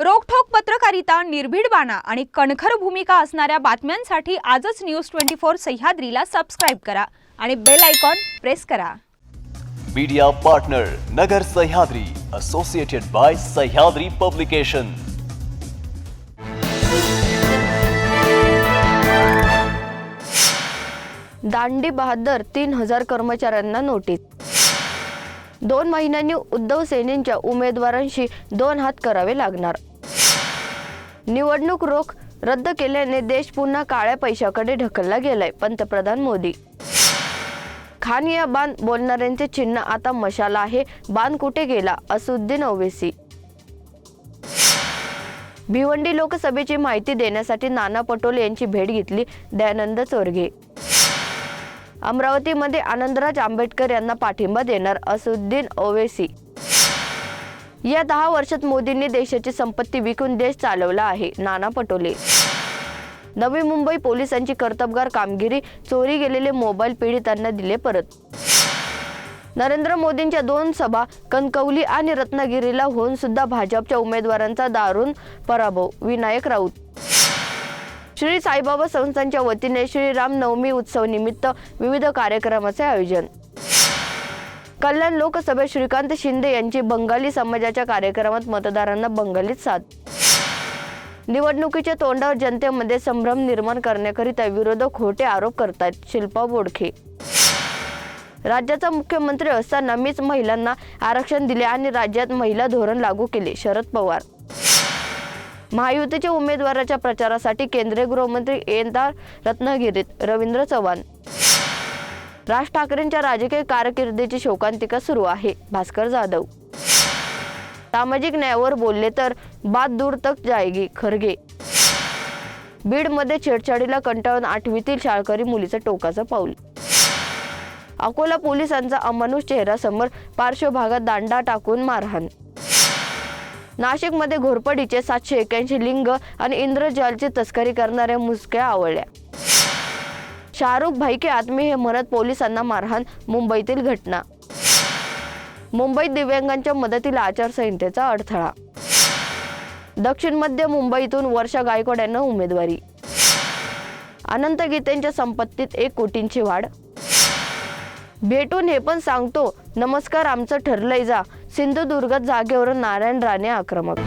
रोखठोक पत्रकारिता निर्भीड बाणा आणि कणखर भूमिका असणाऱ्या बातम्यांसाठी आजच न्यूज ट्वेंटी फोर सह्याद्रीला सबस्क्राईब करा आणि बेल आयकॉन प्रेस करा. Media partner Nagar Sahyadri associated by Sahyadri publication दांडी बहादर तीन हजार कर्मचाऱ्यांना नोटीस. दोन महिन्यांनी उद्धव सेनेच्या उमेदवारांशी दोन हात करावे लागणार. निवडणूक रोख रद्द केल्याने देश पुन्हा काळ्या पैशाकडे ढकलला गेलाय पंतप्रधान मोदी. खान या बांध बोलणाऱ्यांचे चिन्ह आता मशाला आहे बांध कुठे गेला? असुद्दीन ओवेसी. भिवंडी लोकसभेची माहिती देण्यासाठी नाना पटोले यांची भेट घेतली दयानंद चोरगे. अमरावतीमध्ये आनंदराज आंबेडकर यांना पाठिंबा देणार असुद्दीन ओवेसी. या दहा वर्षात मोदींनी देशाची संपत्ती विकून देश चालवला आहे. नाना पटोले. नवी मुंबई पोलिसांची कर्तबगार कामगिरी चोरी गेलेले मोबाईल पीडितांना दिले परत. नरेंद्र मोदींच्या दोन सभा कणकवली आणि रत्नागिरीला होऊन सुद्धा भाजपच्या उमेदवारांचा दारुण पराभव. विनायक राऊत. श्री साईबाबा संस्थांच्या वतीने श्रीराम नवमी उत्सव निमित्त विविध कार्यक्रमाचे आयोजन. कल्याण लोकसभेत श्रीकांत शिंदे यांची बंगाली समाजाच्या कार्यक्रमात मतदारांना बंगालीत साथ निवडणुकीच्या तोंडावर जनतेमध्ये संभ्रम निर्माण करण्याकरिता विरोधक खोटे आरोप करतात शिल्पा बोडखे राज्याचा मुख्यमंत्री असताना मीच महिलांना आरक्षण दिले आणि राज्यात महिला धोरण लागू केले शरद पवार. महायुतीच्या उमेदवाराच्या प्रचारासाठी केंद्रीय गृहमंत्री येणार रत्नागिरीत रवींद्र चव्हाण. राज ठाकरेंच्या राजकीय कारकिर्दीची शोकांतिका सुरू आहे. भास्कर जाधव. सामाजिक न्यायावर बोलले तर बाद दूर तक जायगी खरगे. बीडमध्ये छेडछाडीला कंटाळून आठवीतील शाळकरी मुलीचं टोकाचं पाऊल. अकोला पोलिसांचा अमानुष चेहऱ्यासमोर पार्श्वभागात दांडा टाकून मारहाण. नाशिकमध्ये घोरपडीचे सातशे एक्याऐंशी लिंग आणि इंद्रजालची तस्करी करणाऱ्या मुसक्या आवळल्या. शाहरुख भाई के आत्मी हे म्हणत पोलिसांना मारहाण मुंबईतील घटना. मुंबईत दिव्यांगांच्या मदतीला आचारसंहितेचा अडथळा. दक्षिण मध्य मुंबईतून वर्षा गायकवाड यांना उमेदवारी. अनंत गीतेंच्या संपत्तीत एक कोटींची वाढ. भेटून हे पण सांगतो नमस्कार आमचं ठरलंय जा सिंधुदुर्गात जागेवरून नारायण राणे आक्रमक.